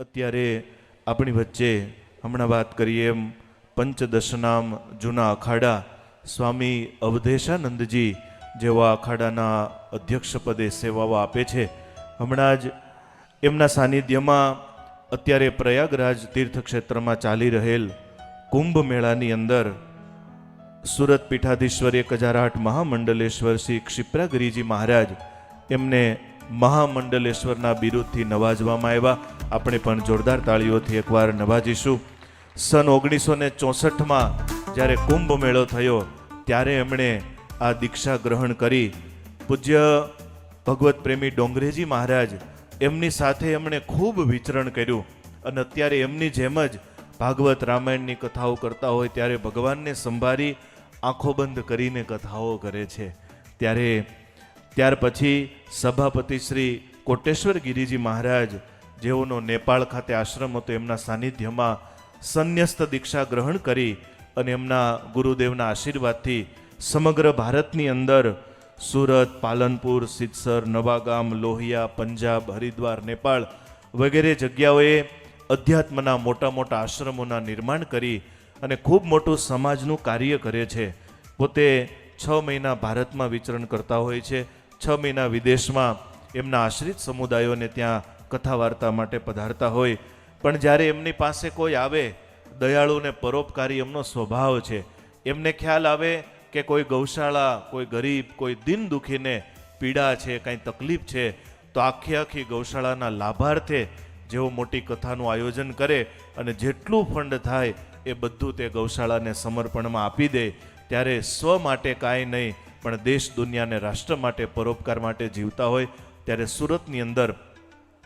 અત્યારે આપણી વચ્ચે હમણાં વાત કરીએ એમ પંચદશનામ જૂના અખાડા સ્વામી અવધેશાનંદજી જેવા અખાડાના અધ્યક્ષપદે સેવાઓ આપે છે. હમણાં જ એમના સાનિધ્યમાં અત્યારે પ્રયાગરાજ તીર્થક્ષેત્રમાં ચાલી રહેલ કુંભ મેળાની અંદર સુરત પીઠાધીશ્વર આઠ મહામંડલેશ્વર શ્રી ક્ષિપ્રાગીરીજી મહારાજ એમને મહામંડલેશ્વરના બિરુદથી નવાજવામાં આવ્યા. આપણે પણ જોરદાર તાળીઓથી એકવાર નવાજીશું. સન ઓગણીસો ને ચોસઠમાં જ્યારે કુંભ મેળો થયો, ત્યારે એમણે આ દીક્ષા ગ્રહણ કરી. પૂજ્ય ભગવત પ્રેમી ડોંગરેજી મહારાજ એમની સાથે એમણે ખૂબ વિચરણ કર્યું અને અત્યારે એમની જેમ જ ભાગવત રામાયણની કથાઓ કરતા હોય ત્યારે ભગવાનને સંભાળી આંખો બંધ કરીને કથાઓ કરે છે. ત્યારે ત્યાર પછી સભાપતિ શ્રી કોટેશ્વર ગિરિજી મહારાજ, જેઓનો નેપાળ ખાતે આશ્રમ હતો, એમના સાનિધ્યમાં સંન્યસ્ત દીક્ષા ગ્રહણ કરી અને એમના ગુરુદેવના આશીર્વાદથી સમગ્ર ભારતની અંદર સુરત, પાલનપુર સિદ્સર નવાગામ, લોહિયા, પંજાબ, હરિદ્વાર, નેપાળ વગેરે જગ્યાઓએ અધ્યાત્મના મોટા મોટા આશ્રમોના નિર્માણ કરી અને ખૂબ મોટું સમાજનું કાર્ય કરે છે. પોતે છ મહિના ભારતમાં વિચરણ કરતા હોય છે. છ મહિના વિદેશમાં એમના આશ્રિત સમુદાયોને ત્યાં કથા વાર્તા માટે પધારતા હોય. પણ જ્યારે એમની પાસે કોઈ આવે, દયાળુ ને પરોપકારી એમનો સ્વભાવ છે. એમને ખ્યાલ આવે કે કોઈ ગૌશાળા, કોઈ ગરીબ, કોઈ દિન દુખીને પીડા છે, કાંઈ તકલીફ છે, તો આખી આખી ગૌશાળાના લાભાર્થે જેઓ મોટી કથાનું આયોજન કરે અને જેટલું ફંડ થાય એ બધું તે ગૌશાળાને સમર્પણમાં આપી દે, ત્યારે સ્વ માટે કાંઈ નહીં પણ દેશ દુનિયાને રાષ્ટ્ર માટે પરોપકાર માટે જીવતા હોય, ત્યારે સુરતની અંદર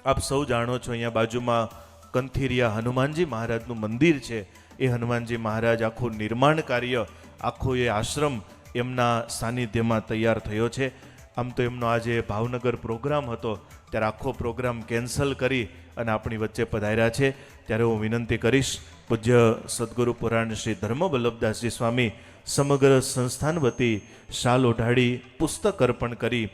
આપ સૌ જાણો છો અહીંયા બાજુમાં કંથીરિયા હનુમાનજી મહારાજનું મંદિર છે. એ હનુમાનજી મહારાજ આખું નિર્માણ કાર્ય, આખો એ આશ્રમ એમના સાનિધ્યમાં તૈયાર થયો છે. આમ તો એમનો આજે ભાવનગર પ્રોગ્રામ હતો, ત્યારે આખો પ્રોગ્રામ કેન્સલ કરી અને આપણી વચ્ચે પધાર્યા છે. ત્યારે હું વિનંતી કરીશ, પૂજ્ય સદગુરુ પુરાણ શ્રી ધર્મ વલ્લભદાસજી સ્વામી સમગ્ર સંસ્થાન વતી શાલ ઓઢાડી, પુસ્તક અર્પણ કરી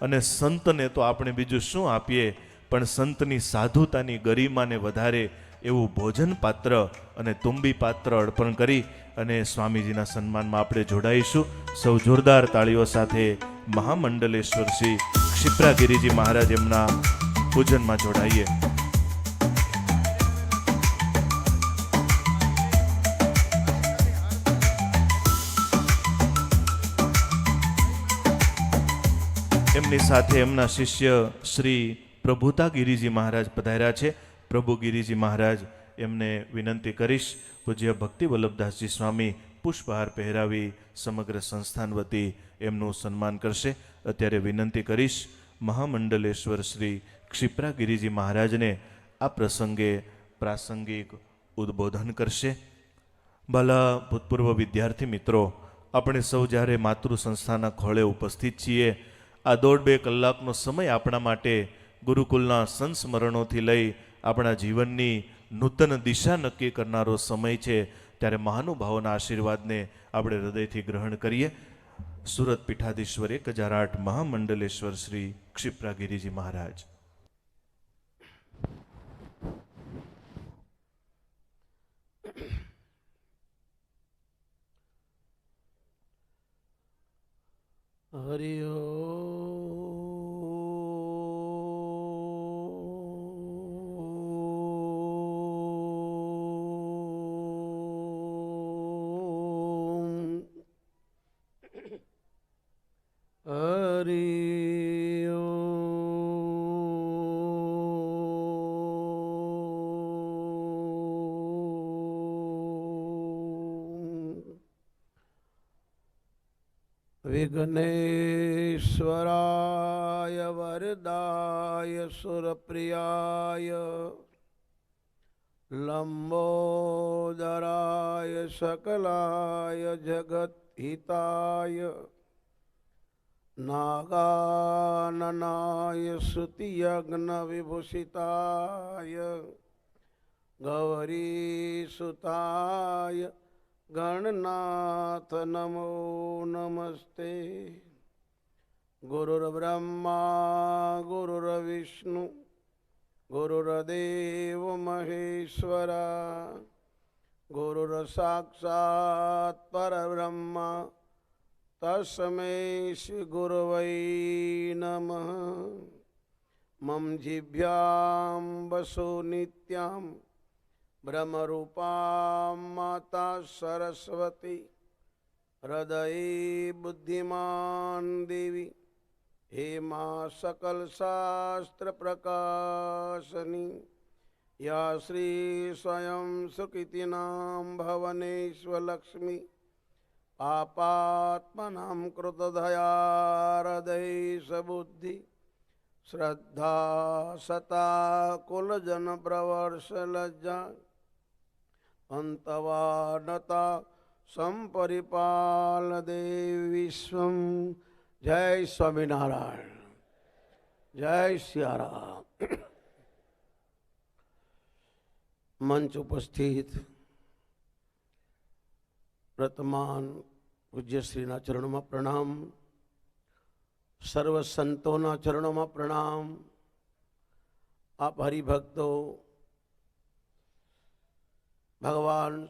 અને સંતને તો આપણે બીજું શું આપીએ? પણ સંતની સાધુતાની ગરિમાને વધારે એવું ભોજન પાત્ર અને તુંબી પાત્ર અર્પણ કરી અને સ્વામીજીના સન્માનમાં આપણે જોડાઈશું. સૌ જોરદાર તાળીઓ સાથે મહામંડલેશ્વર શ્રી ક્ષિપ્રાગીરીજી મહારાજ એમના પૂજનમાં જોડાઈએ. એમની સાથે એમના શિષ્ય શ્રી પ્રભુતા ગિરિજી મહારાજ પધાર્યા છે. પ્રભુ ગિરિજી મહારાજ, એમને વિનંતી કરીશ, પૂજ્ય ભક્તિ વલ્લભદાસજી સ્વામી પુષ્પહાર પહેરાવી સમગ્ર સંસ્થાન વતી એમનું સન્માન કરશે. અત્યારે વિનંતી કરીશ, મહામંડલેશ્વર શ્રી ક્ષિપ્રા ગિરિજી મહારાજને આ પ્રસંગે પ્રાસંગિક ઉદ્બોધન કરશે. ભલા ભૂતપૂર્વ વિદ્યાર્થી મિત્રો, આપણે સૌ જ્યારે માતૃ સંસ્થાના ખોળે ઉપસ્થિત છીએ આ દોઢ બે કલાકનો સમય આપણા માટે ગુરુકુલના સંસ્મરણોથી લઈ આપણા જીવનની નૂતન દિશા નક્કી કરનારો સમય છે, ત્યારે મહાનુભાવોના આશીર્વાદને આપણે હૃદયથી ગ્રહણ કરીએ. સુરત પીઠાધીશ્વર એક હજાર આઠ મહામંડલેશ્વર શ્રી ક્ષિપ્રાગીરીજી મહારાજ. हरि ओ વિઘ્નેશ્વરાય વરદાય સુરપ્રિયાય લંબોદરાય સકલાય જગત્હિતાય નાગાનનાય શ્રુતિયજ્ઞવિભૂષિતાય ગૌરીસુતાય ગણનાથ નમો નમસ્તે ગુરુર્બ્રહ્મા ગુરુર્વિષ્ણુ ગુરુર્દેવ મહેશ્વરા ગુરુર સાક્ષાત પરબ્રહ્મ તસ્મૈ શ્રી ગુરવૈ નમ મમ જીભ્યામ વસો નિત્યામ બ્રહ્મરૂપાં માતા સરસ્વતી, હૃદય બુદ્ધિમાન દેવી હે મા સકલ શાસ્ત્ર પ્રકાશની. યા શ્રી સ્વયં સુકિતિનામ ભવનેશ્વલક્ષ્મી પાપાત્મનાં કૃતધયા સબુદ્ધિ શ્રદ્ધા સતા કુલજન પ્રવર્ષ લજ્જા. અંતવાનતા સંપરિપાલ દેવ વિશ્વમ. જય સ્વામિનારાયણ. જય સિયારામ. મંચ ઉપસ્થિત વર્તમાન પૂજ્યશ્રીના ચરણોમાં પ્રણામ. સર્વ સંતોના ચરણોમાં પ્રણામ. આપ હરિભક્તો ભગવાન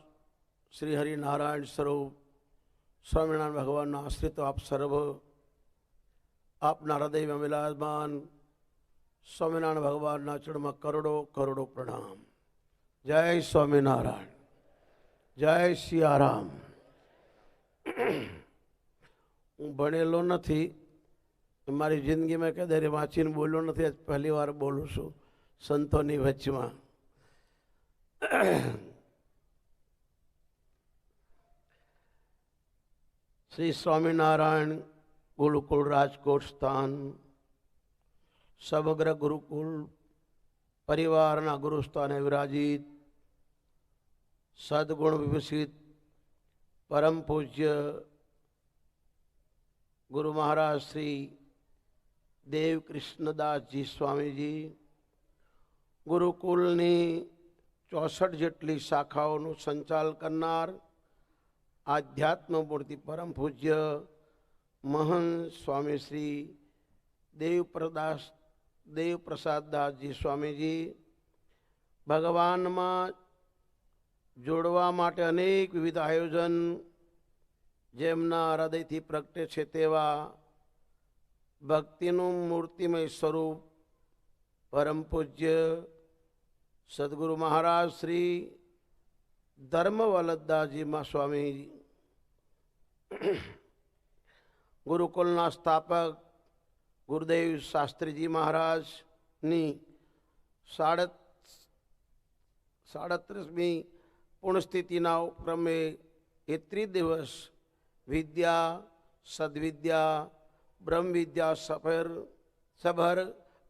શ્રી હરિનારાયણ સ્વરૂપ, સ્વામિનારાયણ ભગવાનના આશ્રિત આપ સર્વ, આપના હૃદયમાં વિરાજમાન સ્વામિનારાયણ ભગવાનના ચરણમાં કરોડો કરોડો પ્રણામ. જય સ્વામિનારાયણ. જય સિયારામ. હું ભણેલો નથી, મારી જિંદગીમાં કદાચ વાંચીને બોલ્યો નથી પહેલી વાર બોલું છું, સંતોની વચમાં. શ્રી સ્વામિનારાયણ ગુરુકુળ રાજકોટ સ્થાન સમગ્ર ગુરુકુળ પરિવારના ગુરુસ્થાને વિરાજિત સદગુણ વિભૂષિત પરમ પૂજ્ય ગુરુ મહારાજ શ્રી દેવ કૃષ્ણદાસજી સ્વામીજી ગુરુકુલની ચોસઠ જેટલી શાખાઓનું સંચાલ કરનાર આધ્યાત્મ મૂર્તિ પરમ પૂજ્ય મહંત સ્વામી શ્રી દેવપ્રદાસ, દેવપ્રસાદદાસજી સ્વામીજી, ભગવાનમાં જોડવા માટે અનેક વિવિધ આયોજન જેમના હૃદયથી પ્રગટે છે તેવા ભક્તિનું મૂર્તિમય સ્વરૂપ પરમ પૂજ્ય સદગુરુ મહારાજ શ્રી ધર્મવલદાસજીમાં સ્વામી ગુરુકુલના સ્થાપક ગુરુદેવ શાસ્ત્રીજી મહારાજની સાડત સાડત્રીસમી પુણ્યસ્થિતિના ઉપક્રમે એત્રી દિવસ વિદ્યા, સદવિદ્યા, બ્રહ્મવિદ્યા, સફર, સભર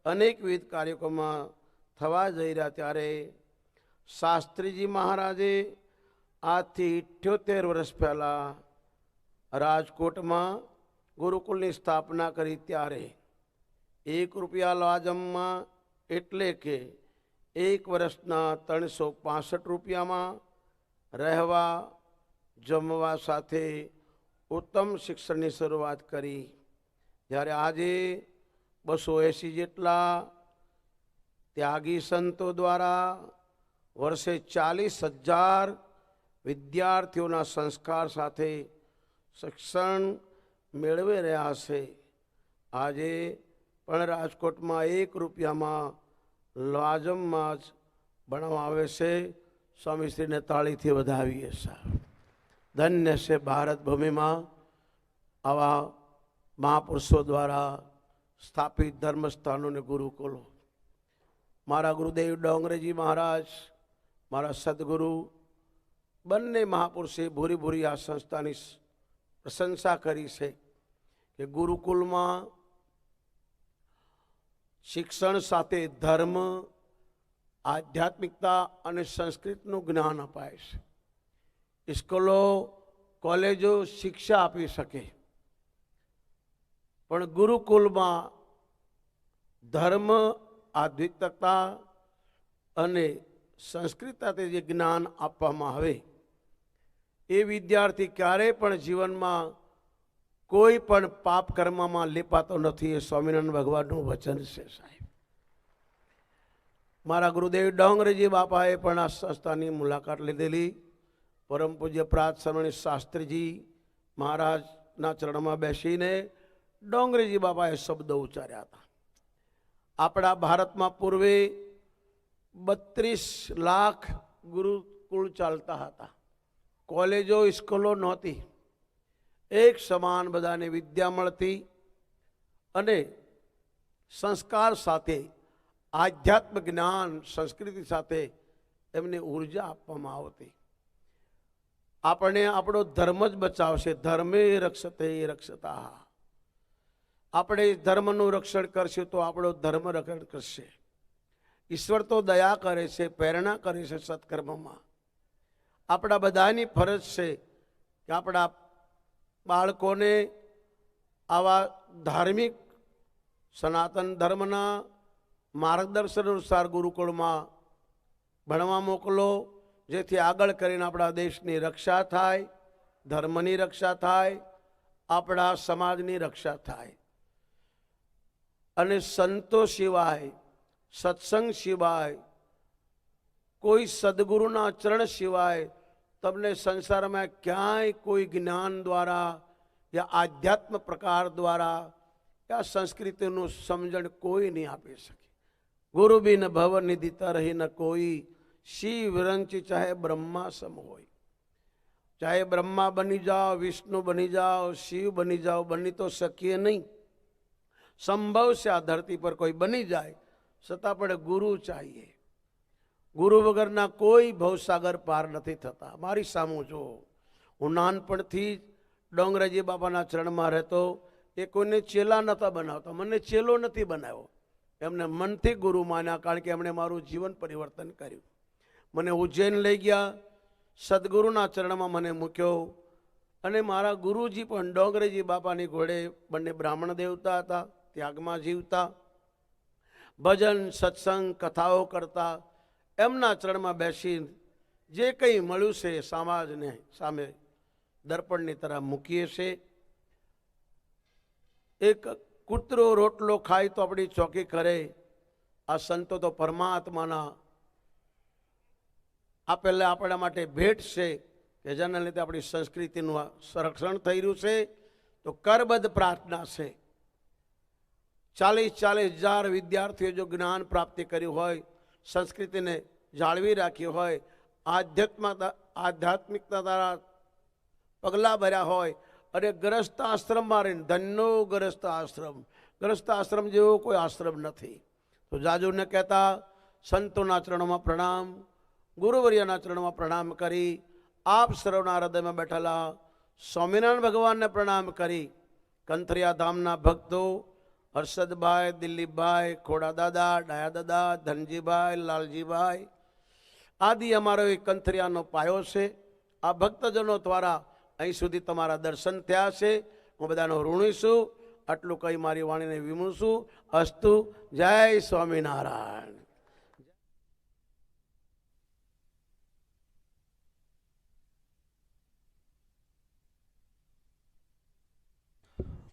અનેકવિધ કાર્યક્રમમાં થવા જઈ રહ્યા ત્યારે શાસ્ત્રીજી મહારાજે આજથી ઇઠ્યોતેર વર્ષ પહેલાં રાજકોટમાં ગુરુકુલની સ્થાપના કરી ત્યારે એક રૂપિયા લાજમમાં એટલે કે એક વર્ષના ત્રણસો પાસઠ રૂપિયામાં રહેવા, જમવા સાથે ઉત્તમ શિક્ષણની શરૂઆત કરી. જ્યારે આજે બસો એંસી જેટલા ત્યાગી સંતો દ્વારા વર્ષે ચાલીસ હજાર વિદ્યાર્થીઓના સંસ્કાર સાથે શિક્ષણ મેળવી રહ્યા છે. આજે પણ રાજકોટમાં એક રૂપિયામાં લાજમમાં જ ભણવા આવે છે. સ્વામીશ્રીને તાળીથી વધાવીએ સાહેબ ધન્ય છે ભારત ભૂમિમાં આવા મહાપુરુષો દ્વારા સ્થાપિત ધર્મસ્થાનોને ગુરુકુલો. મારા ગુરુદેવ ડોંગરેજી મહારાજ, મારા સદગુરુ બંને મહાપુરુષે ભૂરી ભૂરી આ સંસ્થાની પ્રશંસા કરી છે કે ગુરુકુલમાં શિક્ષણ સાથે ધર્મ, આધ્યાત્મિકતા અને સંસ્કૃતનું જ્ઞાન અપાય છે. સ્કૂલો કોલેજો શિક્ષા આપી શકે. પણ ગુરુકુલમાં ધર્મ, આધ્યાત્મિકતા અને સંસ્કૃત સાથે જે જ્ઞાન આપવામાં આવે એ વિદ્યાર્થી ક્યારેય પણ જીવનમાં કોઈ પણ પાપ કર્મમાં લેપાતો નથી એ સ્વામિનારાયણ ભગવાનનું વચન છે સાહેબ. મારા ગુરુદેવ ડોંગરેજી બાપાએ પણ આ સંસ્થાની મુલાકાત લીધેલી. પરમ પૂજ્ય પ્રાત સરવણી શાસ્ત્રીજી મહારાજના ચરણમાં બેસીને ડોંગરેજી બાપાએ શબ્દો ઉચ્ચાર્યા હતા. આપણા ભારતમાં પૂર્વે બત્રીસ લાખ ગુરુકુળ ચાલતા હતા. કોલેજો, સ્કૂલો નહોતી. એક સમાન બધાને વિદ્યા મળતી અને સંસ્કાર સાથે, આધ્યાત્મ જ્ઞાન, સંસ્કૃતિ સાથે એમને ઊર્જા આપવામાં આવતી. આપણે આપણો ધર્મ જ બચાવશે. ધર્મે રક્ષતે રક્ષતા. આપણે ધર્મનું રક્ષણ કરશું તો આપણો ધર્મ રક્ષણ કરશે. ઈશ્વર તો દયા કરે છે, પ્રેરણા કરે છે સત્કર્મમાં. આપણા બધાની ફરજ છે કે આપણા બાળકોને આવા ધાર્મિક સનાતન ધર્મના માર્ગદર્શન અનુસાર ગુરુકુળમાં ભણવા મોકલો, જેથી આગળ કરીને આપણા દેશની રક્ષા થાય, ધર્મની રક્ષા થાય, આપણા સમાજની રક્ષા થાય. અને સંતો સિવાય, સત્સંગ સિવાય કોઈ સદગુરુના ચરણ સિવાય તમને સંસારમાં ક્યાંય કોઈ જ્ઞાન દ્વારા યા આધ્યાત્મ પ્રકાર દ્વારા યા સંસ્કૃતિનું સમજણ કોઈ નહીં આપી શકે ગુરુ બિન ભવ નિધિ તરહી ન કોઈ શિવ વિરંચી ચાહે બ્રહ્મા સમ હોય ચાહે બ્રહ્મા બની જાઓ વિષ્ણુ બની જાઓ શિવ બની જાઓ બની તો શકીએ નહીં સંભવ છે આ ધરતી પર કોઈ બની જાય છતાં પણ ગુરુ ચાહીએ ગુરુ વગરના કોઈ ભવસાગર પાર નથી થતા. મારી સામું જો, હું નાનપણથી જ ડોંગરાજી બાબાના ચરણમાં રહેતો, એ કોઈને ચેલા નહોતા બનાવતા, મને ચેલો નથી બનાવ્યો. એમને મનથી ગુરુ માન્યા કારણ કે એમણે મારું જીવન પરિવર્તન કર્યું. મને ઉજ્જૈન લઈ ગયા, સદગુરુના ચરણમાં મને મૂક્યો અને મારા ગુરુજી પણ ડોંગરેજી બાપાની ઘોડે બંને બ્રાહ્મણ દેવતા હતા, ત્યાગમાં જીવતા. ભજન, સત્સંગ, કથાઓ કરતા એમના ચરણમાં બેસી જે કંઈ મળ્યું છે સમાજને સામે દર્પણની તરફ મૂકીએ છે. એક કૂતરો રોટલો ખાય તો આપણી ચોકી કરે આ સંતો તો પરમાત્માના આપેલા આપણા માટે ભેટ છે કે જેના લીધે આપણી સંસ્કૃતિનું સંરક્ષણ થઈ રહ્યું છે. તો કરબદ્ધ પ્રાર્થના છે. ચાલીસ ચાલીસ હજાર વિદ્યાર્થીઓ જો જ્ઞાન પ્રાપ્તિ કર્યું હોય સંસ્કૃતિને જાળવી રાખી હોય, આધ્યાત્મતા, આધ્યાત્મિકતા દ્વારા પગલાં ભર્યા હોય અને ગ્રસ્ત આશ્રમમાં રહીને ધન્યો ગ્રસ્ત આશ્રમ ગ્રસ્ત આશ્રમ જેવો કોઈ આશ્રમ નથી. તો જાજુને કહેતા, સંતોના ચરણોમાં પ્રણામ, ગુરુવર્યના ચરણોમાં પ્રણામ કરી, આપ સર્વના હૃદયમાં બેઠેલા સ્વામિનારાયણ ભગવાનને પ્રણામ કરી કંથરિયા ધામના ભક્તો હર્ષદભાઈ, દિલીપભાઈ ખોડા દાદા ડાયા દાદા ધનજીભાઈ, લાલજીભાઈ. આદિ અમારો એક કંથરિયાનો પાયો છે. આ ભક્તજનો દ્વારા અહીં સુધી તમારા દર્શન થયા છે. હું બધાનો ઋણી છું. આટલું કહી મારી વાણીને વિમું છું. અસ્તુ જય સ્વામિનારાયણ.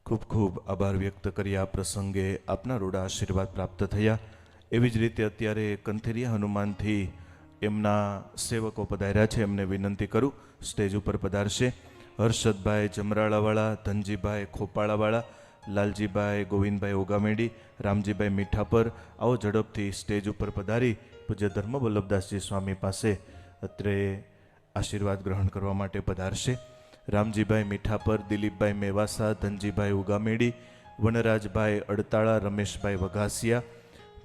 ખૂબ ખૂબ આભાર વ્યક્ત કરી આ પ્રસંગે આપના રૂડા આશીર્વાદ પ્રાપ્ત થયા. એવી જ રીતે અત્યારે કંથેરિયા હનુમાનથી એમના સેવકો પધાર્યા છે. એમને વિનંતી કરું, સ્ટેજ ઉપર પધારશે. હર્ષદભાઈ જમરાળાવાળા, ધનજીભાઈ ખોપાળાવાળા, લાલજીભાઈ ગોવિંદભાઈ ઓગામેડી, રામજીભાઈ મીઠાપર, આવો ઝડપથી સ્ટેજ ઉપર પધારી પૂજ્ય ધર્મ વલ્લભદાસજી સ્વામી પાસે અત્રે આશીર્વાદ ગ્રહણ કરવા માટે પધારશે. રામજીભાઈ મીઠાપર, દિલીપભાઈ મેવાસા, ધનજીભાઈ ઉગામેડી, વનરાજભાઈ અડતાળા, રમેશભાઈ વઘાસિયા,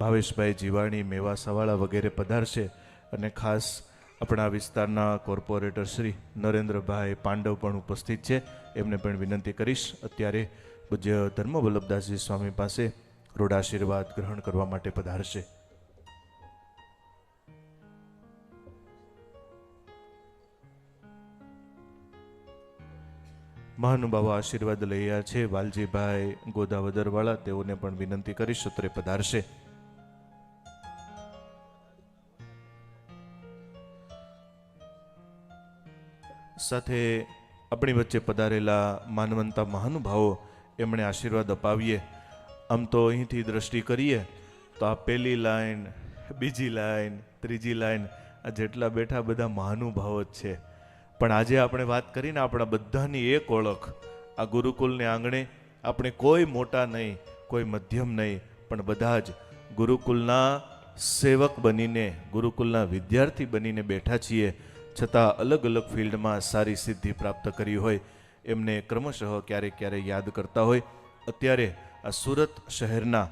ભાવેશભાઈ જીવાણી, મેવાસાવાળા વગેરે પધારશે અને ખાસ આપણા વિસ્તારના કોર્પોરેટર શ્રી નરેન્દ્રભાઈ પાંડવ પણ ઉપસ્થિત છે. એમને પણ વિનંતી કરીશ. અત્યારે પૂજ્ય ધર્મ વલ્લભદાસજી સ્વામી પાસે રૂઢાશીર્વાદ ગ્રહણ કરવા માટે પધારશે. મહાનુભાવો આશીર્વાદ લઈ રહ્યા છે. વાલજીભાઈ ગોદાવદરવાળા, તેઓને પણ વિનંતી કરી સત્રે પધારશે. સાથે આપણી વચ્ચે પધારેલા માનવંતા મહાનુભાવો, એમણે આશીર્વાદ અપાવીએ. આમ તો અહીંથી દ્રષ્ટિ કરીએ, તો આ પહેલી લાઈન, બીજી લાઈન, ત્રીજી લાઈન, આ જેટલા બેઠા બધા મહાનુભાવો જ છે. પણ આજે આપણે વાત કરીને આપણા બધાની એક ઓળખ. આ ગુરુકુલને આંગણે આપણે કોઈ મોટા નહીં, કોઈ મધ્યમ નહીં, પણ બધા જ ગુરુકુલના સેવક બનીને, ગુરુકુલના વિદ્યાર્થી બનીને બેઠા છીએ. છતાં અલગ અલગ ફિલ્ડમાં સારી સિદ્ધિ પ્રાપ્ત કરી હોય, એમને ક્રમશઃ ક્યારેક ક્યારેક યાદ કરતા હોય. અત્યારે આ સુરત શહેરના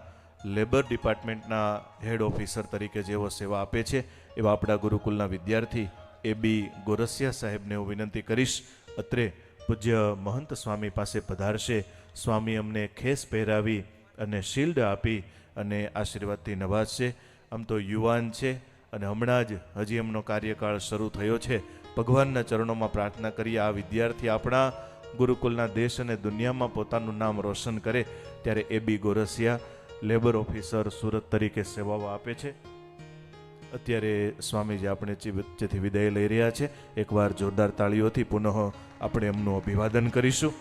લેબર ડિપાર્ટમેન્ટના હેડ ઓફિસર તરીકે જેઓ સેવા આપે છે, એવા આપણા ગુરુકુલના વિદ્યાર્થી એ બી ગોરસિયા સાહેબને હું વિનંતી કરીશ. અત્રે પૂજ્ય મહંત સ્વામી પાસે પધારશે. સ્વામી અમને ખેસ પહેરાવી અને શિલ્ડ આપી અને આશીર્વાદથી નવાજશે. આમ તો યુવાન છે અને હમણાં જ હજી એમનો કાર્યકાળ શરૂ થયો છે. ભગવાનના ચરણોમાં પ્રાર્થના કરીએ. આ વિદ્યાર્થી આપણા ગુરુકુલના દેશ અને દુનિયામાં પોતાનું નામ રોશન કરે ત્યારે A B Gorasiya labour officer Surat તરીકે સેવાઓ આપે છે. અત્યારે સ્વામીજી આપણે જેથી વિદાય લઈ રહ્યા છે. એકવાર જોરદાર તાળીઓથી પુનઃ આપણે એમનું અભિવાદન કરીશું.